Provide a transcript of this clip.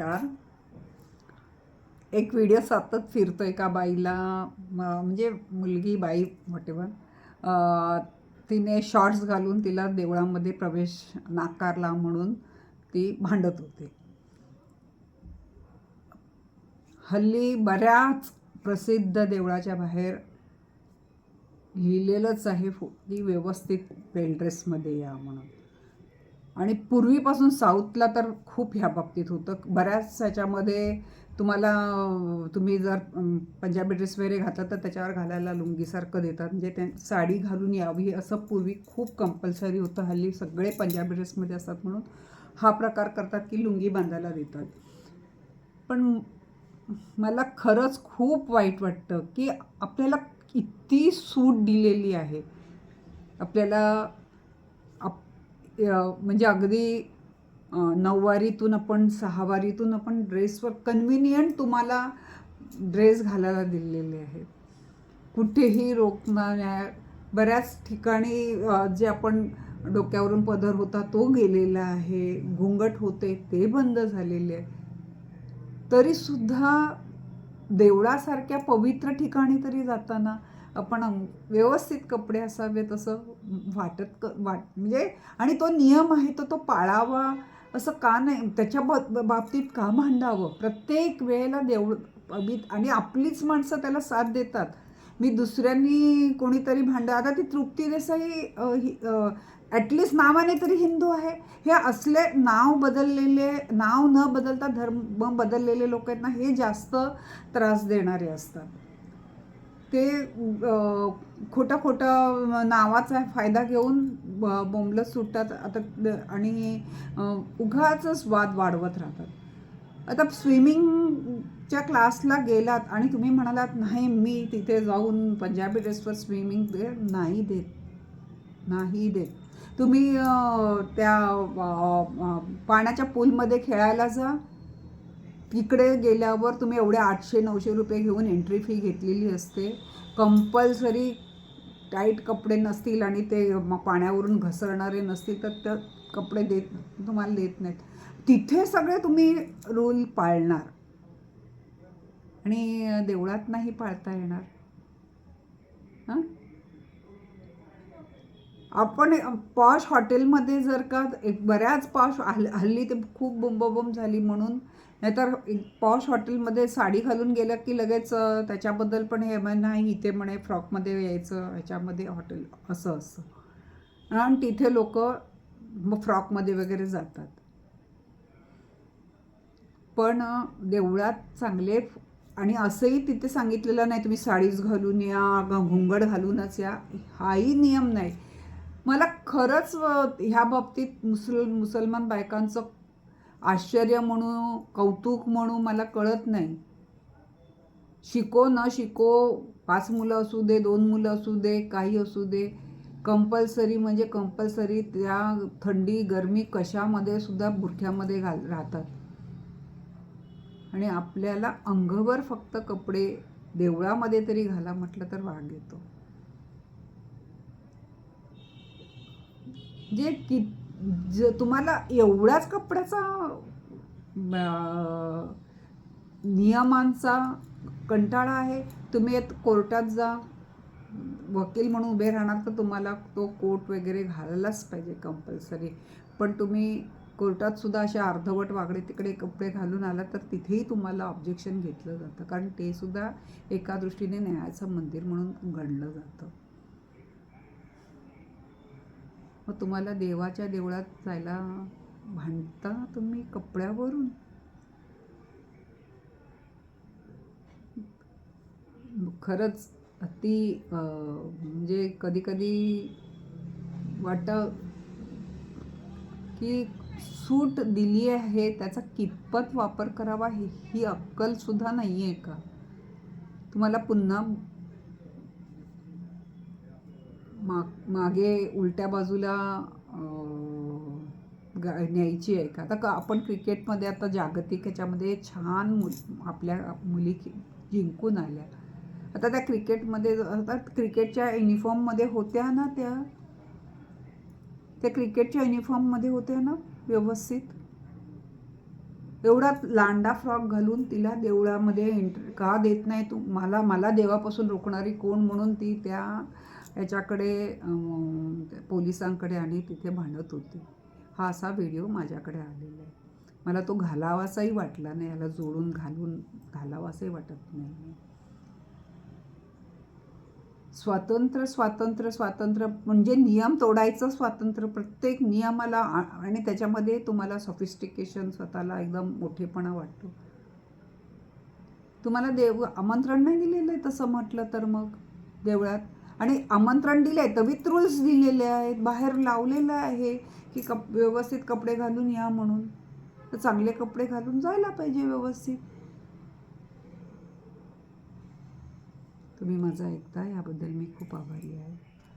नमस्कार. एक व्हिडिओ सतत फिरतोय का बाईला? म्हणजे मुलगी बाई वॉटेवर तिने शॉर्ट्स घालून तिला देवळामध्ये प्रवेश नाकारला म्हणून ती भांडत होते. हल्ली बऱ्याच प्रसिद्ध देवळाच्या बाहेर लिहिलेलंच आहे फो- की व्यवस्थित पेंड्रेसमध्ये या म्हणून. आणि पूर्वीपासून साऊथला तर खूप ह्या बाबतीत होतं. बऱ्याच ह्याच्यामध्ये तुम्हाला तुम्ही जर पंजाबी ड्रेस वगैरे घातला तर त्याच्यावर घालायला लुंगीसारखं देतात. म्हणजे त्या साडी घालून यावी असं पूर्वी खूप कंपल्सरी होतं. हल्ली सगळे पंजाबी ड्रेसमध्ये असतात म्हणून हा प्रकार करतात की लुंगी बांधायला देतात. पण मला खरंच खूप वाईट वाटतं की आपल्याला किती सूट दिलेली आहे. आपल्याला म्हणजे अगदी नऊवारीतून आपण सहावारीतून आपण ड्रेसवर कन्व्हिनियंट तुम्हाला ड्रेस घालायला दिलेले आहेत. कुठेही रोखणार बऱ्याच ठिकाणी जे आपण डोक्यावरून पदर होता तो गेलेला आहे घुंगट होते ते बंद झालेले आहे तरीसुद्धा देवळासारख्या पवित्र ठिकाणी तरी जाताना आपण व्यवस्थित कपडे असावेत असं वाटत क वाट म्हणजे आणि तो नियम आहे तो तो पाळावा असं का नाही त्याच्या ब बाबतीत का भांडावं प्रत्येक वेळेला देव आणि आपलीच माणसं त्याला साथ देतात. मी दुसऱ्यांनी कोणीतरी भांडा आता ती तृप्ती देसाई ॲटलिस्ट नावाने तरी हिंदू आहे. हे असले नाव बदललेले नाव न बदलता धर्म बदललेले लोक आहेत ना हे जास्त त्रास देणारे असतात. ते खोटा खोटा नावाचा फायदा घेऊन ब- बोंबलत सुटतात. आता आणि उघाच स्वाद वाद वाढवत राहतात. आता स्विमिंगच्या क्लासला गेलात आणि तुम्ही म्हणालात नाही मी तिथे जाऊन पंजाबी ड्रेसवर स्विमिंग दे नाही देत. नाही देत. तुम्ही त्या पाण्याच्या पूलमध्ये खेळायला जा. तिकडे गेल्यावर तुम्ही एवढे आठशे नऊशे रुपये घेऊन एंट्री फी घेतलेली असते. कंपल्सरी टाईट कपडे नसतील आणि ते पाण्यावरून घसरणारे नसतील तर त्या कपडे देत तुम्हाला देत नाहीत. तिथे सगळे तुम्ही रूल पाळणार. आणि देवळात नाही पाळता येणार. हां? आपण पॉश हॉटेलमध्ये जर का एक बऱ्याच पॉश हल् हल्ली ते खूप बुंबबुंब झाली म्हणून नाहीतर एक पॉश हॉटेलमध्ये साडी घालून गेलं की लगेच त्याच्याबद्दल पण हे म्हणे, नाही इथे म्हणे फ्रॉकमध्ये यायचं ह्याच्यामध्ये हॉटेल असं असं. आणि तिथे लोक मग फ्रॉकमध्ये वगैरे जातात. पण देवळात चांगले आणि असंही तिथे सांगितलेलं नाही तुम्ही साडीच घालून या घुंगड घालूनच या हाही नियम नाही. मला खरंच ह्या बाबतीत मुसल मुसलमान बायकांचं आश्चर्य म्हणू कौतुक म्हणू मला कळत नाही. शिको न शिको पाच मुलं असू दे दोन मुलं असू दे काही असू दे कंपल्सरी म्हणजे कंपल्सरी त्या थंडी गरमी कशामध्ये सुद्धा बुरख्यामध्ये घाल राहतात. आणि आपल्याला अंगभर फक्त कपडे देवळामध्ये तरी घाला म्हटलं तर वाघ येतो. म्हणजे जे की ज तुम्हाला एवढ्याच कपड्याचा नियमांचा कंटाळा आहे तुम्ही कोर्टात जा. वकील म्हणून उभे राहणार तर तुम्हाला तो कोट वगैरे घालायलाच पाहिजे कंपल्सरी पण तुम्ही कोर्टात सुद्धा असे अर्धवट वागडे तिकडे कपडे घालून आला तर तिथेही तुम्हाला ऑब्जेक्शन घेतलं जातं. कारण ते सुद्धा एका दृष्टीने न्यायाचं मंदिर म्हणून गणलं जातं. मग तुम्हाला देवाच्या देवळात जायला भांडता तुम्ही कपड्यावरून? खरंच अति म्हणजे कधी कधी वाटतं की सूट दिली आहे त्याचा कितपत वापर करावा ही अक्कलसुद्धा नाही आहे का? तुम्हाला पुन्हा माग मागे उलट्या बाजूला गा न्यायची आहे का? आता का आपण क्रिकेटमध्ये आता जागतिक ह्याच्यामध्ये छान मु आपल्या मुली जिंकून आल्या. आता त्या क्रिकेटमध्ये आता क्रिकेटच्या युनिफॉर्ममध्ये होत्या ना त्या? त्या क्रिकेटच्या युनिफॉर्ममध्ये होत्या ना व्यवस्थित? एवढा लांडा फ्रॉक घालून तिला देवळामध्ये एंट्री का देत नाही तू? मला मला देवापासून रोखणारी कोण म्हणून ती त्या याच्याकडे पोलिसांकडे आणि तिथे भांडत होती. हा असा व्हिडिओ माझ्याकडे आलेला आहे. मला तो घालावासाही वाटला नाही याला जोडून घालून घालावासाही वाटत नाही. स्वातंत्र्य स्वातंत्र्य स्वातंत्र्य म्हणजे नियम तोडायचं स्वातंत्र्य प्रत्येक नियमाला आणि त्याच्यामध्ये तुम्हाला सॉफिस्टिकेशन स्वतःला एकदम मोठेपणा वाटतो. तुम्हाला देव आमंत्रण नाही दिलेलं आहे तसं म्हटलं तर मग देवळात? आणि आमंत्रण दिलं आहे तर विथ रूल्स दिलेले आहेत. बाहेर लावलेलं आहे की कप व्यवस्थित कपडे घालून या म्हणून. तर चांगले कपडे घालून जायला पाहिजे व्यवस्थित. तुम्ही माझं ऐकता याबद्दल मी खूप आभारी आहे.